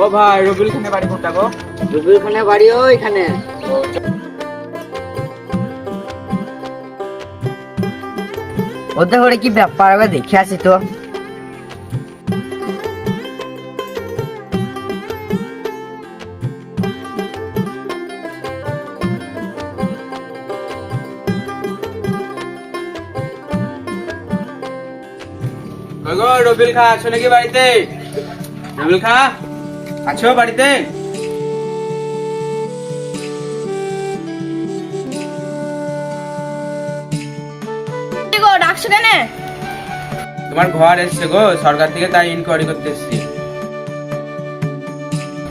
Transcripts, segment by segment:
ও ভাই রবিউল খানের বাড়ি কোনটা গো? রবির খানে বাড়ি ওইখানে ওদের ঘরে কি ব্যাপার হবে দেখে আসি তো। রবিউল খা আছো নাকি বাড়িতে? রবিউল খা? আছো বাড়িতে? গো ডাকছো কেন? তোমার ঘর এসছে গো সরকার থেকে তাই ইনকোয়ারি করতে এসছি।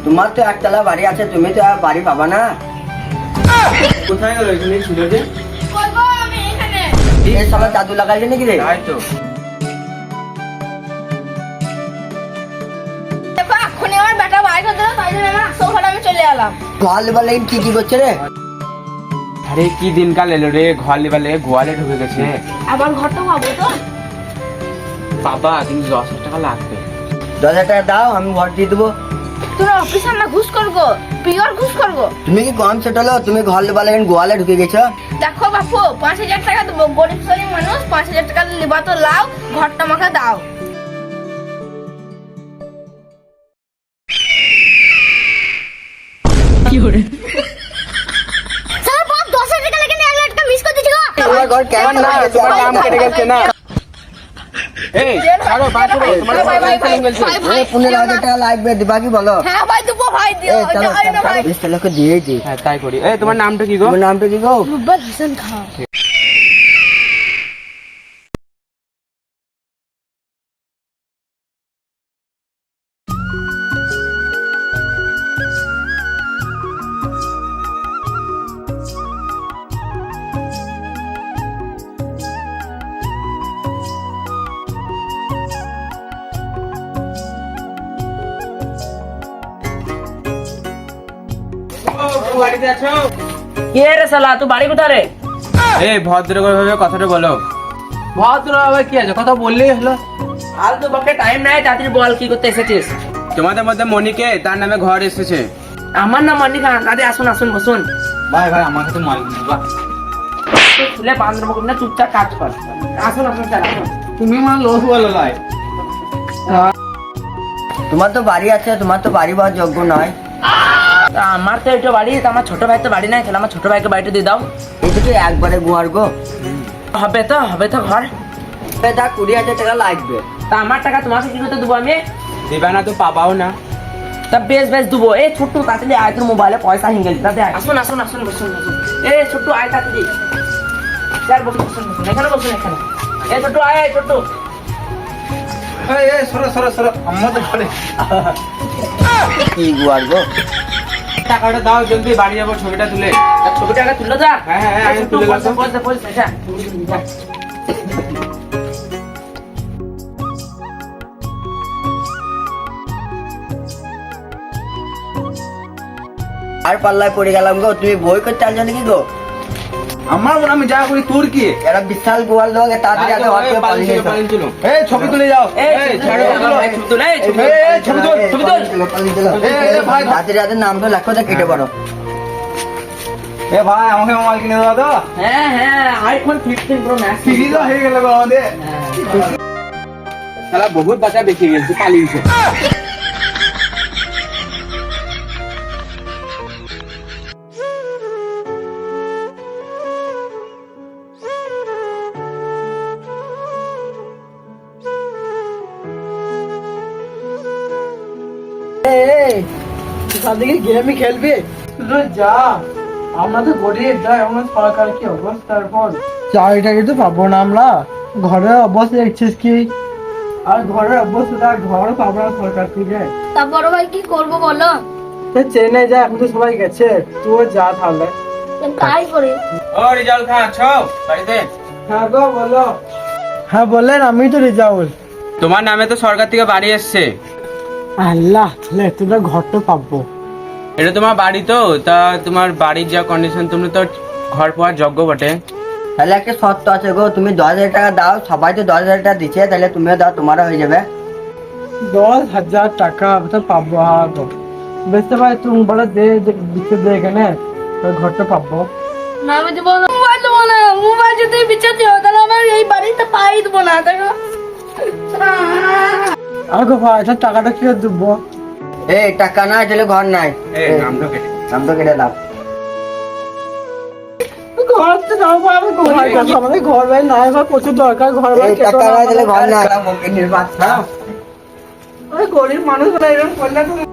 তোমার তো একতলা বাড়ি আছে তুমি তো আর বাড়ি পাবা না। কোথায় গেল? এখানে ছিল যে? এই সবাই জাদু লাগাইছে নাকি রে? তাই তো। আমার বেটা বাড়ি তাই জন্য আমার আসল ঘরে আমি চলে এলাম। ঘর লেবার লাগিন কি কি করছে রে? আরে কি দিনকাল এলো রে ঘর লেবার লেগে গোয়ালে ঢুকে গেছে। আবার ঘরটা পাবো তো। বাবা কিন্তু দশ হাজার টাকা লাগবে। দশ হাজার টাকা দাও আমি ঘর দিয়ে দেবো। তুমি অফিসার না ঘুষ করব পিওর ঘুষ করব। তুমি কি কম সেট হলো তুমি ঘর লেবার লাগিন গোয়ালে ঢুকে গেছো? দেখো বাপু পাঁচ হাজার টাকা দেবো। গরিব শ্রেণির মানুষ পাঁচ হাজার টাকা লিবা তো লাও ঘরটা আমাকে দাও। তোমার নামটা কি গো? তোমার নামটা কি গো? বাড়িতে আছো? কে রে শালা তুই বাড়ি কোথায় রে? এই ভদ্র ভাবে কথাটা বলো। ভদ্র হবে কি আছে? কথা বললেই হলো। আর তো বাকে টাইম নাই তাড়াতাড়ি বল কি করতে এসেছিস। তোমাদের মধ্যে মনিকে তার নামে ঘর এসেছে। আমার নাম খান দাদি আসুন আসুন বসুন। ভাই ভাই আমার কাছে দিবা করবি না চুপচাপ কাজ কর। আসুন আসুন তুমি লোক বলো ভাই। তোমার তো বাড়ি আছে তোমার তো বাড়ি পাওয়ার যোগ্য নয়। আমার তো এটা বাড়ি তা আমার ছোট ভাই তো বাড়ি নাই তাহলে আমার ছোট ভাইকে বাড়িটা দিয়ে দাও। এটা তো একবারে গুয়ার গো। হবে তো হবে তো ঘর। তা কুড়ি হাজার টাকা লাগবে। তা আমার টাকা তোমাকে কি করতে দেবো আমি? দিবা না তো পাবাও না। তা বেশ বেশ দেবো। এ ছোট্টু তাড়াতাড়ি আয় তোর মোবাইলে পয়সা হিঙ্গেল তাতে আসুন আসুন আসুন বসুন বসুন। এ ছোট্টু আয় তাড়াতাড়ি। স্যার বসুন বসুন বসুন এখানে বসুন এখানে। এ ছোট্টু আয় আয় ছোট্টু। সরো সরো সরো। আমার তো ঘরে কি গুয়ার গো? টাকাটা দাও জলদি বাড়ি যাব ছবিটা তুলে। ছবিটা তুলে যা। হ্যাঁ, হ্যাঁ, হ্যাঁ, আমি তুলে পয়সা পয়সা পয়সা যা যা। আর পাল্লায় পড়ে গেলাম গো তুমি বই করতে আসছো নাকি গো? আমার মনে আমি যা করি তোর কি? এরা বিশাল গোয়াল লোক তাড়াতাড়ি আগে থেকে পালিয়ে। এই ছবি তুলে যাও। এই, ছবি ছাড়ো। তুলে, এই, ছবি তুলে, এই, ছবি তুলে। ছবি তুল, ছবি তুল। পালিয়ে গেলো, এই, এই, ভাই, তাড়াতাড়ি তাদের নামটা লেখো তো কেটে পড়ো। এ ভাই আমাকে মোবাইল কিনে দাও তো। হ্যাঁ হ্যাঁ iPhone fifteen pro max series হয়ে গেল গো আমাদের। শালা বহুত বাচ্চা বেঁচে গেছে পালিয়েছে গেমই খেলবি। যা আমরা তো গরিব যাই আমরা সরকার কি অবস্থা এখন চাকরিটাকে তো পাবো না আমরা। ঘরের অবস্থা দেখছিস কি? আর ঘরের অবস্থা ঘর পাবো না সরকার থেকে। তা বড় ভাই কি করব বলো? সে চেন্নাই যা এখন তো সবাই গেছে। তুইও যা তাহলে। তাই করি। ও রিজাল আছো? বাড়িতে? হ্যাঁ গো বলো। হ্যাঁ বললেন আমি তো রেজাউল। তোমার নামে তো সরকার থেকে বাড়ি এসছে। আল্লাহ তাহলে এতটা ঘরটা পাবো এটা তোমার বাড়ি তো তা তোমার বাড়ির যা কন্ডিশন তুমি তো ঘর পাওয়ার যোগ্য বটে। তাহলে একটা শর্ত আছে গো তুমি দশ হাজার টাকা দাও সবাই তো দশ হাজার টাকা দিচ্ছে তাহলে তুমিও দাও তোমারও হয়ে যাবে। দশ হাজার টাকা তো পাবো গো বেচতে পারে তুই মোবাইলে দে দিতে দে এখানে তোর ঘরটা পাবো। না আমি দেবো না মোবাইল দেবো না মোবাইল যদি বিচারতে হয় তাহলে আমার এই বাড়িতে পাই দেবো না দেখো। টাকাটা কি করে এই টাকা না দিলে ঘর নাই। এ নাম কেটে দাও। ঘর তো যাব আমি কোথায় যাব? আমাদের ঘর বাড়ি নাই বা প্রচুর দরকার ঘর বাড়ি এই টাকা না দিলে ঘর নাই। গরিব মানুষ এরকম করলে তুমি